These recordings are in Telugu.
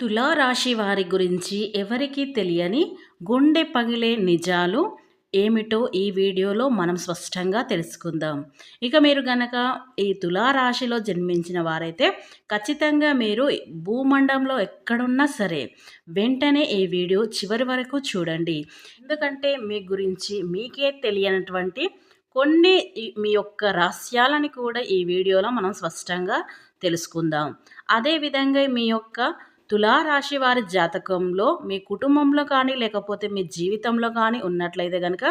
తులారాశి వారి గురించి ఎవరికీ తెలియని గుండె పగిలే నిజాలు ఏమిటో ఈ వీడియోలో మనం స్పష్టంగా తెలుసుకుందాం. ఇక మీరు గనక ఈ తులారాశిలో జన్మించిన వారైతే ఖచ్చితంగా మీరు భూమండంలో ఎక్కడున్నా సరే వెంటనే ఈ వీడియో చివరి వరకు చూడండి. ఎందుకంటే మీ గురించి మీకే తెలియనటువంటి కొన్ని మీ యొక్క రహస్యాలని కూడా ఈ వీడియోలో మనం స్పష్టంగా తెలుసుకుందాం. అదేవిధంగా మీ యొక్క తులారాశి వారి జాతకంలో మీ కుటుంబంలో కానీ లేకపోతే మీ జీవితంలో కానీ ఉన్నట్లయితే కనుక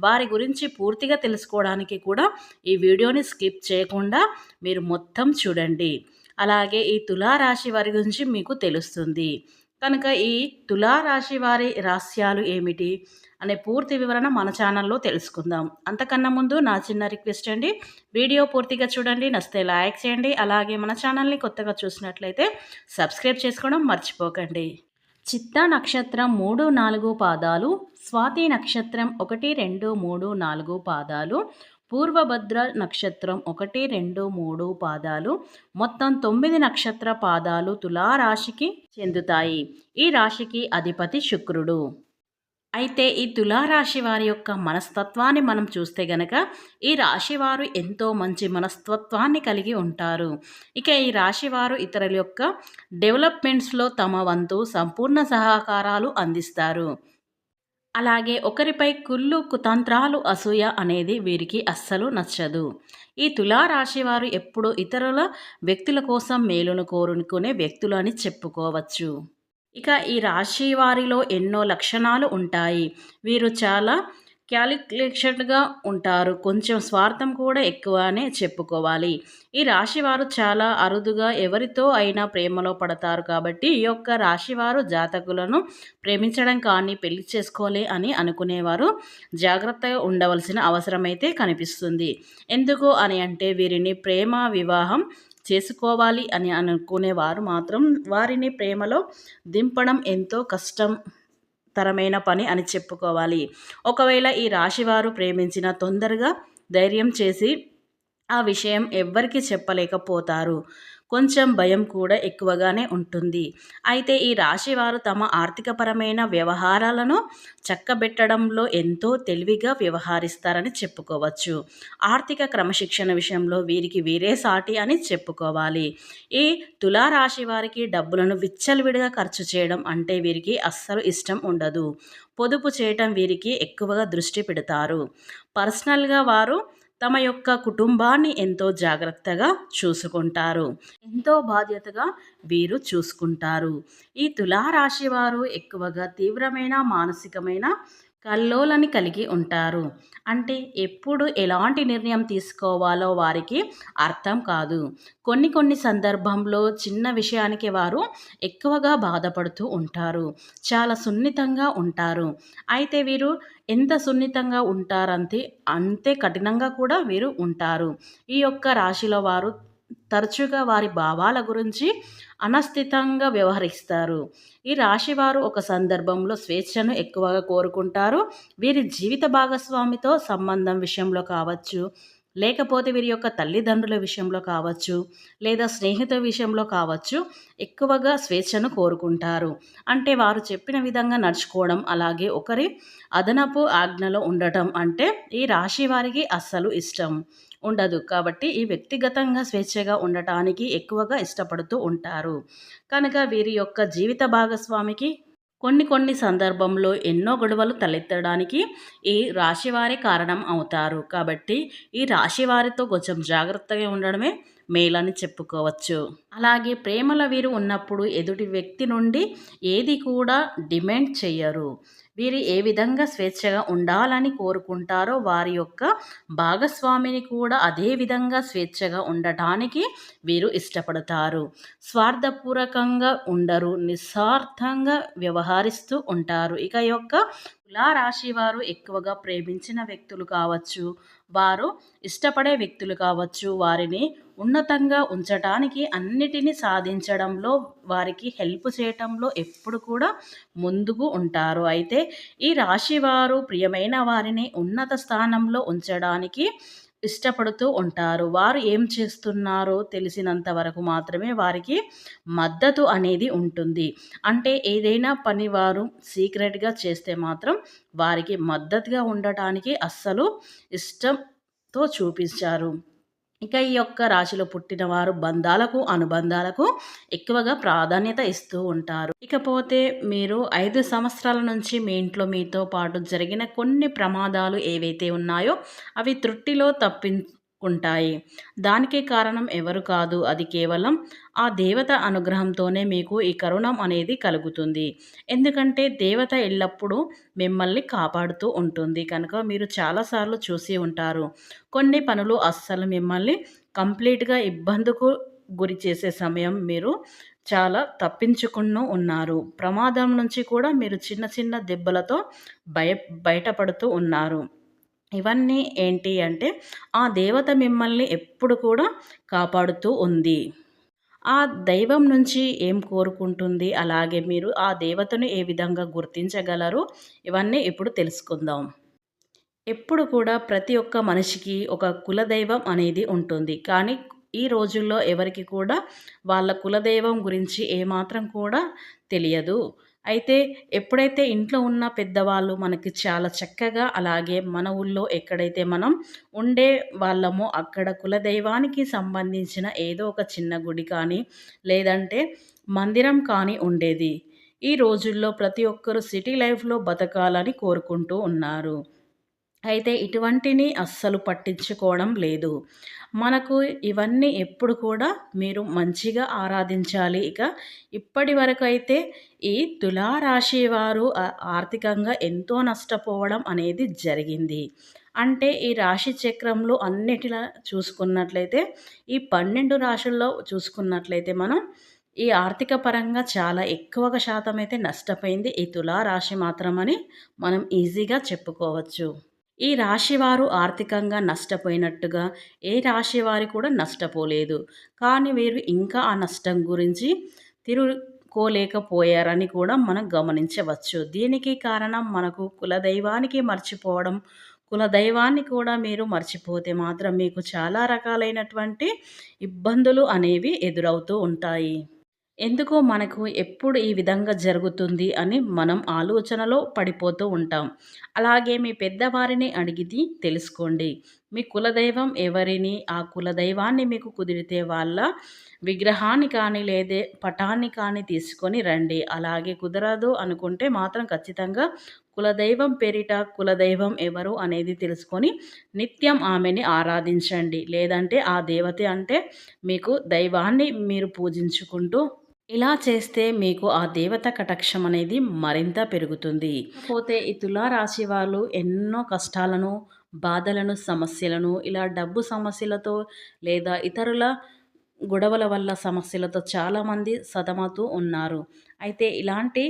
వారి గురించి పూర్తిగా తెలుసుకోవడానికి కూడా ఈ వీడియోని స్కిప్ చేయకుండా మీరు మొత్తం చూడండి. అలాగే ఈ తులారాశి వారి గురించి మీకు తెలుస్తుంది. కనుక ఈ తులారాశి వారి రహస్యాలు ఏమిటి? అనే పూర్తి వివరణ మన ఛానల్లో తెలుసుకుందాం. అంతకన్నా ముందు నా చిన్న రిక్వెస్ట్ అండి. వీడియో పూర్తిగా చూడండి నస్తే లైక్ చేయండి. అలాగే మన ఛానల్ని కొత్తగా చూసినట్లయితే సబ్స్క్రైబ్ చేసుకోవడం మర్చిపోకండి. చిత్త నక్షత్రం మూడు నాలుగు పాదాలు స్వాతి నక్షత్రం ఒకటి రెండు మూడు నాలుగు పాదాలు పూర్వభద్ర నక్షత్రం ఒకటి రెండు మూడు పాదాలు మొత్తం తొమ్మిది నక్షత్ర పాదాలు తులారాశికి చెందుతాయి. ఈ రాశికి అధిపతి శుక్రుడు. అయితే ఈ తులారాశి వారి యొక్క మనస్తత్వాన్ని మనం చూస్తే గనక ఈ రాశివారు ఎంతో మంచి మనస్తత్వాన్ని కలిగి ఉంటారు. ఇక ఈ రాశివారు ఇతరుల యొక్క డెవలప్మెంట్స్లో తమ వంతు సంపూర్ణ సహకారాలు అందిస్తారు. అలాగే ఒకరిపై కుళ్ళు కుతంత్రాలు అసూయ అనేది వీరికి అస్సలు నచ్చదు. ఈ తులారాశి వారు ఎప్పుడూ ఇతరుల వ్యక్తుల కోసం మేలును కోరుకునే వ్యక్తులు అని చెప్పుకోవచ్చు. ఇక ఈ రాశి వారిలో ఎన్నో లక్షణాలు ఉంటాయి. వీరు చాలా క్యాలిక్యులేషన్గా ఉంటారు. కొంచెం స్వార్థం కూడా ఎక్కువనే చెప్పుకోవాలి. ఈ రాశి వారు చాలా అరుదుగా ఎవరితో అయినా ప్రేమలో పడతారు కాబట్టి ఈ యొక్క రాశివారు జాతకులను ప్రేమించడం కానీ పెళ్ళి చేసుకోలే అని అనుకునేవారు జాగ్రత్తగా ఉండవలసిన అవసరమైతే కనిపిస్తుంది. ఎందుకు అని అంటే వీరిని ప్రేమ వివాహం చేసుకోవాలి అని అనుకునేవారు మాత్రం వారిని ప్రేమలో దింపడం ఎంతో కష్టం తరమైన పని అని చెప్పుకోవాలి. ఒకవేళ ఈ రాశివారు ప్రేమించిన తొందరగా ధైర్యం చేసి ఆ విషయం ఎవ్వరికి చెప్పలేకపోతారు. కొంచెం భయం కూడా ఎక్కువగానే ఉంటుంది. అయితే ఈ రాశివారు తమ ఆర్థికపరమైన వ్యవహారాలను చక్కబెట్టడంలో ఎంతో తెలివిగా వ్యవహరిస్తారని చెప్పుకోవచ్చు. ఆర్థిక క్రమశిక్షణ విషయంలో వీరికి వీరే సాటి అని చెప్పుకోవాలి. ఈ తులారాశి వారికి డబ్బులను విచ్చలవిడిగా ఖర్చు చేయడం అంటే వీరికి అస్సలు ఇష్టం ఉండదు. పొదుపు చేయటం వీరికి ఎక్కువగా దృష్టి పెడతారు. పర్సనల్గా వారు తమ యొక్క కుటుంబాన్ని ఎంతో జాగ్రత్తగా చూసుకుంటారు. ఎంతో బాధ్యతగా వీరు చూసుకుంటారు. ఈ తులారాశి వారు ఎక్కువగా తీవ్రమైన మానసికమైన కల్లోలని కలిగి ఉంటారు. అంటే ఎప్పుడు ఎలాంటి నిర్ణయం తీసుకోవాలో వారికి అర్థం కాదు. కొన్ని కొన్ని సందర్భంలో చిన్న విషయానికి వారు ఎక్కువగా బాధపడుతూ ఉంటారు. చాలా సున్నితంగా ఉంటారు. అయితే వీరు ఎంత సున్నితంగా ఉంటారంతే అంతే కఠినంగా కూడా వీరు ఉంటారు. ఈ యొక్క రాశిలో వారు తరచుగా వారి భావాల గురించి అనస్థితంగా వ్యవహరిస్తారు. ఈ రాశివారు ఒక సందర్భంలో స్వేచ్ఛను ఎక్కువగా కోరుకుంటారు. వీరి జీవిత భాగస్వామితో సంబంధం విషయంలో కావచ్చు లేకపోతే వీరి యొక్క తల్లిదండ్రుల విషయంలో కావచ్చు లేదా స్నేహితుల విషయంలో కావచ్చు ఎక్కువగా స్వేచ్ఛను కోరుకుంటారు. అంటే వారు చెప్పిన విధంగా నడుచుకోవడం అలాగే ఒకరి అదనపు ఆజ్ఞలో ఉండటం అంటే ఈ రాశి వారికి అస్సలు ఇష్టం. ఉండదు. కాబట్టి ఈ వ్యక్తిగతంగా స్వేచ్ఛగా ఉండటానికి ఎక్కువగా ఇష్టపడుతూ ఉంటారు. కనుక వీరి యొక్క జీవిత భాగస్వామికి కొన్ని కొన్ని సందర్భంలో ఎన్నో గొడవలు తలెత్తడానికి ఈ రాశివారే కారణం అవుతారు. కాబట్టి ఈ రాశివారితో కొంచెం జాగ్రత్తగా ఉండడమే మేలని చెప్పుకోవచ్చు. అలాగే ప్రేమల వీరు ఉన్నప్పుడు ఎదుటి వ్యక్తి నుండి ఏది కూడా డిమాండ్ చేయరు వీరు ఏ విధంగా స్వేచ్ఛగా ఉండాలని కోరుకుంటారో వారి యొక్క భాగస్వామిని కూడా అదే విధంగా స్వేచ్ఛగా ఉండటానికి వీరు ఇష్టపడతారు. స్వార్థపూర్వకంగా ఉండరు నిస్వార్థంగా వ్యవహరిస్తూ ఉంటారు. ఇక యొక్క తులారాశి వారు ఎక్కువగా ప్రేమించిన వ్యక్తులు కావచ్చు వారు ఇష్టపడే వ్యక్తులు కావచ్చు వారిని ఉన్నతంగా ఉంచటానికి అన్నిటినీ సాధించడంలో వారికి హెల్ప్ చేయటంలో ఎప్పుడు కూడా ముందుకు ఉంటారు. అయితే ఈ రాశి వారు ప్రియమైన వారిని ఉన్నత స్థానంలో ఉంచడానికి ఇష్టపడుతూ ఉంటారు. వారు ఏం చేస్తున్నారో తెలిసినంత వరకు మాత్రమే వారికి మద్దతు అనేది ఉంటుంది. అంటే ఏదైనా పని వారు సీక్రెట్గా చేస్తే మాత్రం వారికి మద్దతుగా ఉండటానికి అస్సలు ఇష్టంతో చూపించారు. ఇక ఈ యొక్క రాశిలో పుట్టిన వారు బంధాలకు అనుబంధాలకు ఎక్కువగా ప్రాధాన్యత ఇస్తూ ఉంటారు. ఇకపోతే మీరు ఐదు సంవత్సరాల నుంచి మీ ఇంట్లో మీతో పాటు జరిగిన కొన్ని ప్రమాదాలు ఏవైతే ఉన్నాయో అవి త్రుట్టిలో తప్పి ఉంటాయి దానికి కారణం ఎవరు కాదు. అది కేవలం ఆ దేవత అనుగ్రహంతోనే మీకు ఈ కరుణం అనేది కలుగుతుంది. ఎందుకంటే దేవత ఎల్లప్పుడూ మిమ్మల్ని కాపాడుతూ ఉంటుంది. కనుక మీరు చాలాసార్లు చూసి ఉంటారు. కొన్ని పనులు అస్సలు మిమ్మల్ని కంప్లీట్గా ఇబ్బందుకు గురి చేసే సమయం మీరు చాలా తప్పించుకున్న ఉన్నారు. ప్రమాదం నుంచి కూడా మీరు చిన్న చిన్న దెబ్బలతో భయ బయటపడుతూ ఉన్నారు. ఇవన్నీ ఏంటి అంటే ఆ దేవత మిమ్మల్ని ఎప్పుడు కూడా కాపాడుతూ ఉంది. ఆ దైవం నుంచి ఏం కోరుకుంటుంది? అలాగే మీరు ఆ దేవతను ఏ విధంగా గుర్తించగలరు? ఇవన్నీ ఇప్పుడు తెలుసుకుందాం. ఎప్పుడు కూడా ప్రతి ఒక్క మనిషికి ఒక కులదైవం అనేది ఉంటుంది. కానీ ఈ రోజుల్లో ఎవరికి కూడా వాళ్ళ కులదైవం గురించి ఏమాత్రం కూడా తెలియదు. అయితే ఎప్పుడైతే ఇంట్లో ఉన్న పెద్దవాళ్ళు మనకి చాలా చక్కగా అలాగే మన ఊళ్ళో ఎక్కడైతే మనం ఉండే వాళ్ళమో అక్కడ కులదైవానికి సంబంధించిన ఏదో ఒక చిన్న గుడి కానీ లేదంటే మందిరం కానీ ఉండేది. ఈ రోజుల్లో ప్రతి ఒక్కరూ సిటీ లైఫ్లో బతకాలని కోరుకుంటూ ఉన్నారు. అయితే ఇటువంటిని అస్సలు పట్టించుకోవడం లేదు. మనకు ఇవన్నీ ఎప్పుడు కూడా మీరు మంచిగా ఆరాధించాలి. ఇక ఇప్పటి వరకు అయితే ఈ తులారాశి వారు ఆర్థికంగా ఎంతో నష్టపోవడం అనేది జరిగింది. అంటే ఈ రాశి చక్రంలో అన్నిటిలా చూసుకున్నట్లయితే ఈ పన్నెండు రాశుల్లో చూసుకున్నట్లయితే మనం ఈ ఆర్థిక పరంగా చాలా ఎక్కువగా శాతం అయితే నష్టపోయింది ఈ తులారాశి మాత్రమని మనం ఈజీగా చెప్పుకోవచ్చు. ఈ రాశివారు ఆర్థికంగా నష్టపోయినట్టుగా ఏ రాశివారి కూడా నష్టపోలేదు. కానీ వీరు ఇంకా ఆ నష్టం గురించి తిరుకోలేకపోయారని కూడా మనం గమనించవచ్చు. దీనికి కారణం మనకు కులదైవానికి మర్చిపోవడం. కులదైవాన్ని కూడా మీరు మర్చిపోతే మాత్రం మీకు చాలా రకాలైనటువంటి ఇబ్బందులు అనేవి ఎదురవుతూ ఉంటాయి. ఎందుకో మనకు ఎప్పుడు ఈ విధంగా జరుగుతుంది అని మనం ఆలోచనలో పడిపోతూ ఉంటాం. అలాగే మీ పెద్దవారిని అడిగిది తెలుసుకోండి. మీ కులదైవం ఎవరిని? ఆ కులదైవాన్ని మీకు కుదిరితే వాళ్ళ విగ్రహాన్ని కానీ లేదే పటాన్ని కానీ తీసుకొని రండి. అలాగే కుదరదు అనుకుంటే మాత్రం ఖచ్చితంగా కులదైవం పేరిట కులదైవం ఎవరు అనేది తెలుసుకొని నిత్యం ఆమెని ఆరాధించండి. లేదంటే ఆ దేవత అంటే మీకు దైవాన్ని మీరు పూజించుకుంటూ ఇలా చేస్తే మీకు ఆ దేవత కటాక్షం అనేది మరింత పెరుగుతుంది. పోతే ఈ తులారాశి వాళ్ళు ఎన్నో కష్టాలను బాధలను సమస్యలను ఇలా డబ్బు సమస్యలతో లేదా ఇతరుల గొడవల వల్ల సమస్యలతో చాలామంది సతమతూ ఉన్నారు. అయితే ఇలాంటి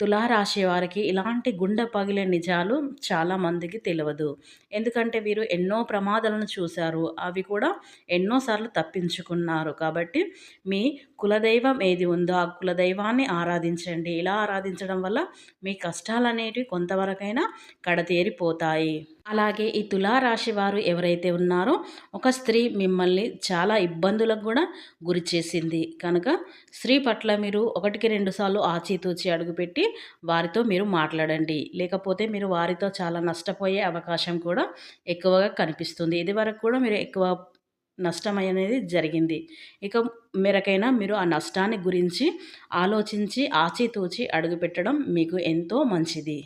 తులారాశి వారికి ఇలాంటి గుండె పగిలే నిజాలు చాలామందికి తెలియదు ఎందుకంటే వీరు ఎన్నో ప్రమాదాలను చూశారు. అవి కూడా ఎన్నోసార్లు తప్పించుకున్నారు. కాబట్టి మీ కులదైవం ఏది ఉందో ఆ కులదైవాన్ని ఆరాధించండి. ఇలా ఆరాధించడం వల్ల మీ కష్టాలనేటివి కొంతవరకైనా కడతేరిపోతాయి. అలాగే ఈ తులారాశి వారు ఎవరైతే ఉన్నారో ఒక స్త్రీ మిమ్మల్ని చాలా ఇబ్బందులకు కూడా గురి చేసింది. కనుక స్త్రీ పట్ల మీరు ఒకటికి రెండు సార్లు ఆచితూచి అడుగుపెట్టి వారితో మీరు మాట్లాడండి. లేకపోతే మీరు వారితో చాలా నష్టపోయే అవకాశం కూడా ఎక్కువగా కనిపిస్తుంది. ఇది వరకు కూడా మీరు ఎక్కువ నష్టం అనేది జరిగింది. ఇక మేరకైనా మీరు ఆ నష్టాన్ని గురించి ఆలోచించి ఆచితూచి అడుగుపెట్టడం మీకు ఎంతో మంచిది.